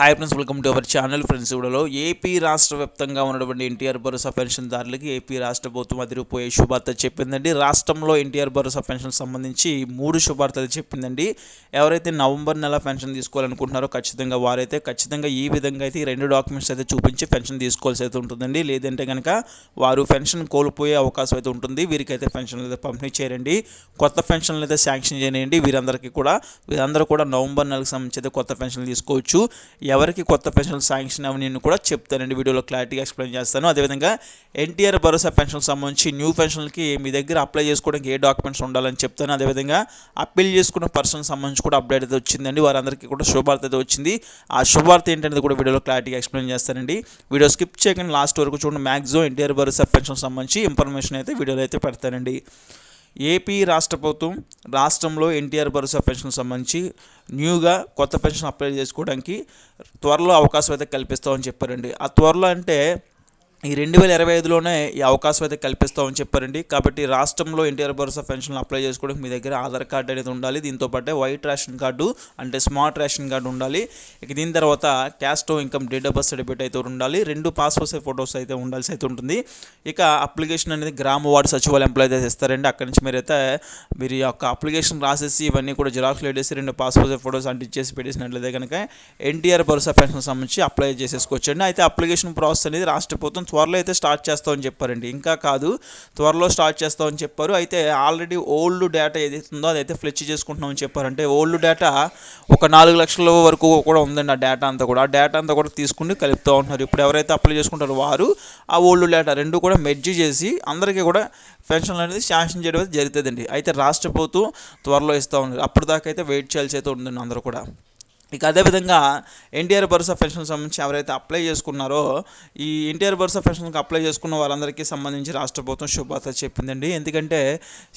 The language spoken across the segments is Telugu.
Hi friends welcome to our channel friends ఇవిడలో AP రాష్ట్ర వ్యాప్తంగా ఉన్నటువంటి ఎన్టీఆర్ భరోసా పెన్షన్దారులకి ఏపీ రాష్ట్ర ప్రభుత్వం అదిరిపోయే శుభార్త చెప్పిందండి. రాష్ట్రంలో ఎన్టీఆర్ భరోసా పెన్షన్ సంబంధించి మూడు శుభార్తలు చెప్పిందండి. ఎవరైతే నవంబర్ నెల పెన్షన్ తీసుకోవాలనుకుంటున్నారో ఖచ్చితంగా వారైతే ఖచ్చితంగా ఈ విధంగా అయితే ఈ రెండు డాక్యుమెంట్స్ అయితే చూపించి పెన్షన్ తీసుకోవాల్సి అయితే ఉంటుందండి. లేదంటే కనుక వారు పెన్షన్ కోల్పోయే అవకాశం అయితే ఉంటుంది. వీరికైతే పెన్షన్లు అయితే పంపిణీ చేయండి. కొత్త పెన్షన్లు అయితే శాంక్షన్ చేయండి. వీరందరికీ కూడా వీరందరూ కూడా నవంబర్ నెలకు సంబంధించి అయితే కొత్త పెన్షన్లు తీసుకోవచ్చు. ఎవరికి కొత్త పెన్షన్ శాంక్షన్ అవి నేను కూడా చెప్తానండి. వీడియోలో క్లారిటీగా ఎక్స్ప్లెయిన్ చేస్తాను. అదేవిధంగా ఎన్టీఆర్ భరోసా పెన్షన్ సంబంధించి న్యూ పెన్షన్లకి మీ దగ్గర అప్లై చేసుకోవడానికి ఏ డాక్యుమెంట్స్ ఉండాలని చెప్తాను. అదేవిధంగా అప్పీల్ చేసుకున్న పర్సన్ సంబంధించి కూడా అప్డేట్ అయితే వచ్చిందండి. వారందరికీ కూడా శుభవార్త అయితే వచ్చింది. ఆ శుభార్త ఏంటనేది కూడా వీడియోలో క్లారిటీగా ఎక్స్ప్లెయిన్ చేస్తానండి. వీడియో స్కిప్ చేయకుండా. లాస్ట్ వరకు చూడండి. మ్యాక్సిమం ఎన్టీఆర్ భరోసా పెన్షన్ సంబంధించి ఇన్ఫర్మేషన్ అయితే వీడియోలో అయితే పెడతానండి. ఏపీ రాష్ట్ర ప్రభుత్వం రాష్ట్రంలో ఎన్టీఆర్ భరోసా పెన్షన్ సంబంధించి న్యూగా కొత్త పెన్షన్ అప్లై చేసుకోవడానికి త్వరలో అవకాశం అయితే కల్పిస్తామని చెప్పారండి. ఆ త్వరలో అంటే ఈ రెండు వేల ఇరవై ఐదులోనే ఈ అవకాశం అయితే కల్పిస్తామని చెప్పారండి. కాబట్టి రాష్ట్రంలో ఎన్టీఆర్ భరోసా పెన్షన్లు అప్లై చేసుకోవడానికి మీ దగ్గర ఆధార్ కార్డు అనేది ఉండాలి. దీంతో పాటే వైట్ రేషన్ కార్డు అంటే స్మార్ట్ రేషన్ కార్డు ఉండాలి. ఇక దీని తర్వాత caste income date of birth certificate అయితే ఉండాలి. రెండు పాస్పోర్ట్ సైజ్ ఫొటోస్ అయితే ఉండాల్సి అయితే ఉంటుంది. ఇక అప్లికేషన్ అనేది గ్రామ వార్డు సచివాలయం ఎంప్లాయ్ అయితే ఇస్తారండి. అక్కడి నుంచి మీరైతే మీరు ఈ యొక్క అప్లికేషన్ రాసేసి ఇవన్నీ కూడా జిరాక్స్ లేడేసి రెండు పాస్పోర్ట్ సైజ్ ఫొటోస్ అంటించేసి పెట్టేసినట్లయితే కనుక ఎన్టీఆర్ భరోసా పెన్షన్ సంబంధించి అప్లై చేసేసుకోవచ్చండి. అయితే అప్లికేషన్ ప్రాసెస్ అనేది రాష్ట్ర ప్రభుత్వం త్వరలో అయితే స్టార్ట్ చేస్తామని చెప్పారండి. ఇంకా కాదు త్వరలో స్టార్ట్ చేస్తామని చెప్పారు. అయితే ఆల్రెడీ ఓల్డ్ డేటా ఏదైతే ఉందో అదైతే ఫ్లెచ్ చేసుకుంటున్నామని చెప్పారు అంటే ఓల్డ్ డేటా ఒక నాలుగు లక్షల వరకు కూడా ఉందండి ఆ డేటా అంతా కూడా. ఆ డేటా అంతా కూడా తీసుకుని కలుపుతూ ఉంటున్నారు. ఇప్పుడు ఎవరైతే అప్లై చేసుకుంటారో వారు ఆ ఓల్డ్ డేటా రెండు కూడా మెర్జీ చేసి అందరికీ కూడా పెన్షన్లు అనేది శాంక్షన్ చేయడం జరుగుతుందండి. అయితే రాష్ట్ర ప్రభుత్వం త్వరలో ఇస్తూ ఉన్నారు అప్పటిదాకా అయితే వెయిట్ చేయాల్సి అయితే ఉందండి అందరూ కూడా. ఇక అదేవిధంగా ఎన్టీఆర్ భరోసా పెన్షన్ సంబంధించి ఎవరైతే అప్లై చేసుకున్నారో ఈ ఎన్టీఆర్ భరోసా పెన్షన్కి అప్లై చేసుకున్న వారందరికీ సంబంధించి రాష్ట్ర ప్రభుత్వం శుభార్త చెప్పిందండి. ఎందుకంటే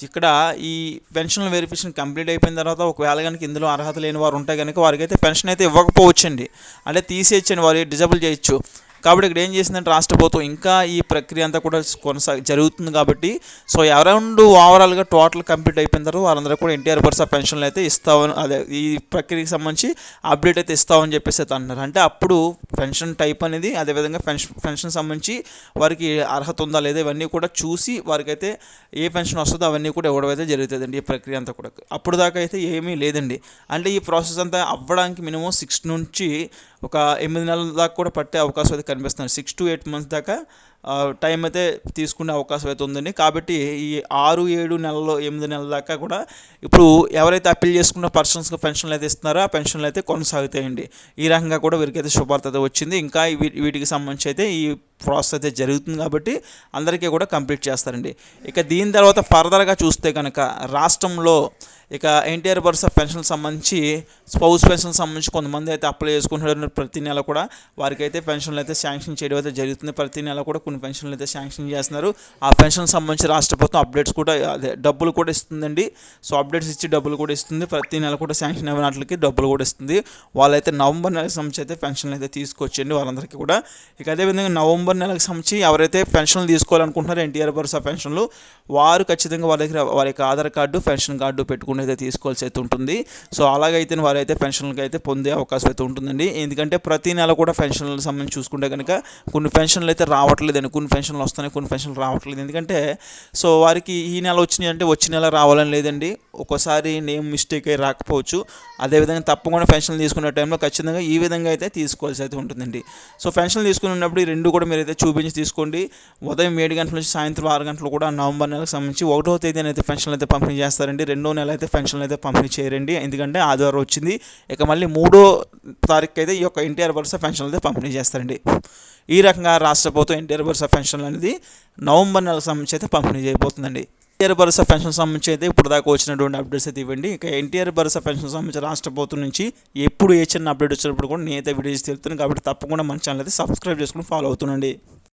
ఇక్కడ ఈ పెన్షన్ వెరిఫికేషన్ కంప్లీట్ అయిపోయిన తర్వాత ఒకవేళ కనుక ఇందులో అర్హత లేని వారు ఉంటే కనుక వారికి అయితే పెన్షన్ అయితే ఇవ్వకపోవచ్చండి. అంటే తీసేయచ్చండి వారు డిజబుల్ చేయొచ్చు. కాబట్టి ఇక్కడ ఏం చేసిందంటే రాష్ట్ర ప్రభుత్వం ఇంకా ఈ ప్రక్రియ అంతా కూడా కొనసాగ జరుగుతుంది కాబట్టి సో అరౌండ్ ఓవరాల్గా టోటల్ కంప్లీట్ అయిపోయిన తర్వాత వాళ్ళందరూ కూడా ఎన్టీఆర్ భరోసా పెన్షన్లు అయితే ఇస్తామని అదే ఈ ప్రక్రియకి సంబంధించి అప్డేట్ అయితే ఇస్తామని చెప్పేసి అయితే అన్నారు. అంటే అప్పుడు పెన్షన్ టైప్ అనేది అదేవిధంగా పెన్షన్ పెన్షన్ సంబంధించి వారికి అర్హత ఉందా లేదా ఇవన్నీ కూడా చూసి వారికైతే ఏ పెన్షన్ వస్తుందో అవన్నీ కూడా ఇవ్వడం అయితే జరుగుతుందండి ఈ ప్రక్రియ అంతా కూడా. అప్పుడు దాకా అయితే ఏమీ లేదండి. అంటే ఈ ప్రాసెస్ అంతా అవ్వడానికి మినిమం సిక్స్ నుంచి ఒక ఎనిమిది నెలల దాకా కూడా పట్టే అవకాశం అయితే కనిపిస్తుంది సిక్స్ టు ఎయిట్ మంత్స్ దాకా టైం అయితే తీసుకునే అవకాశం అయితే ఉందండి. కాబట్టి ఈ ఆరు ఏడు నెలలు ఎనిమిది నెలల దాకా కూడా ఇప్పుడు ఎవరైతే అప్పీల్ చేసుకున్న పర్సన్స్కి పెన్షన్లు అయితే ఇస్తున్నారో ఆ పెన్షన్లు అయితే కొనసాగుతాయండి. ఈ రకంగా కూడా వీరికైతే శుభార్త అయితే వచ్చింది. ఇంకా వీటికి సంబంధించి అయితే ఈ ప్రాసెస్ అయితే జరుగుతుంది కాబట్టి అందరికీ కూడా కంప్లీట్ చేస్తారండి. ఇక దీని తర్వాత ఫర్దర్గా చూస్తే కనుక రాష్ట్రంలో ఇక ఎన్టీఆర్ బర్స్ పెన్షన్ సంబంధించి స్పౌస్ పెన్షన్ సంబంధించి కొంతమంది అయితే అప్లై చేసుకుంటున్నారు ప్రతి నెల కూడా. వారికైతే పెన్షన్లు అయితే శాంక్షన్ చేయడం అయితే జరుగుతుంది. ప్రతి నెల కూడా కొన్ని పెన్షన్లు అయితే శాంక్షన్ చేస్తున్నారు. ఆ పెన్షన్ సంబంధించి రాష్ట్ర ప్రభుత్వం అప్డేట్స్ కూడా అదే డబ్బులు కూడా ఇస్తుందండి. సో అప్డేట్స్ ఇచ్చి డబ్బులు కూడా ఇస్తుంది. ప్రతి నెల కూడా శాంక్షన్ అయినట్లకి డబ్బులు కూడా ఇస్తుంది. వాళ్ళైతే నవంబర్ నెలకు సంబంధించి అయితే పెన్షన్లు అయితే తీసుకొచ్చండి వాళ్ళందరికీ కూడా. ఇక అదేవిధంగా నవంబర్ నెలకు సంబంధించి ఎవరైతే పెన్షన్లు తీసుకోవాలనుకుంటున్నారో ఎన్టీఆర్ భరోసా పెన్షన్లు వారు ఖచ్చితంగా వాళ్ళ దగ్గర వారి యొక్క ఆధార్ కార్డు పెన్షన్ కార్డు పెట్టుకుని అయితే తీసుకోవాల్సి అయితే ఉంటుంది. సో అలాగైతే వారైతే పెన్షన్లకు అయితే పొందే అవకాశం అయితే ఉంటుందండి. ఎందుకంటే ప్రతి నెల కూడా పెన్షన్లకు సంబంధించి చూసుకుంటే కనుక కొన్ని పెన్షన్లు అయితే రావట్లేదు రావట్లేదండి కొన్ని పెన్షన్లు వస్తున్నాయి కొన్ని పెన్షన్లు రావట్లేదు. ఎందుకంటే సో వారికి ఈ నెల వచ్చినాయి అంటే వచ్చే నెల రావాలని లేదండి. ఒక్కోసారి నేమ్ మిస్టేక్ అయి రాకపోవచ్చు. అదేవిధంగా తప్పకుండా పెన్షన్లు తీసుకునే టైంలో ఖచ్చితంగా ఈ విధంగా అయితే తీసుకోవాల్సి అయితే ఉంటుందండి. సో పెన్షన్లు తీసుకున్నప్పుడు ఈ రెండు కూడా మీరైతే చూపించి తీసుకోండి. ఉదయం ఏడు గంటల నుంచి సాయంత్రం ఆరు గంటలు కూడా నవంబర్ నెలకు సంబంధించి ఒకటో తేదీన అయితే పెన్షన్లు అయితే పంపిణీ చేస్తారండి. రెండో నెల అయితే పెన్షన్లు అయితే పంపిణీ చేయరండి. ఎందుకంటే ఆదివారం వచ్చింది. ఇక మళ్ళీ మూడో తారీఖు అయితే ఈ యొక్క ఎన్టీఆర్ వరుస పెన్షన్లు అయితే పంపిణీ చేస్తారండి. ఈ రకంగా రాష్ట్ర ప్రభుత్వం ఎన్టీఆర్ భరోసా పెన్షన్లు అనేది నవంబర్ నెలకు సంబంధించి అయితే పంపిణీ చేయబోతుందండి. ఎన్టీఆర్ భరోసా పెన్షన్ సంబంధించి అయితే ఇప్పుడు దాకా వచ్చినటువంటి అప్డేట్స్ అయితే ఇవ్వండి. ఇక ఎన్టీఆర్ భరోసా పెన్షన్ సంబంధించి రాష్ట్ర ప్రభుత్వం నుంచి ఎప్పుడు ఏ చిన్న అప్డేట్ వచ్చినప్పుడు కూడా నేనైతే వీడియోస్ తెలుపుతాను కాబట్టి తప్పకుండా మన ఛానల్ అయితే సబ్స్క్రైబ్ చేసుకుని ఫాలో అవుతుండండి.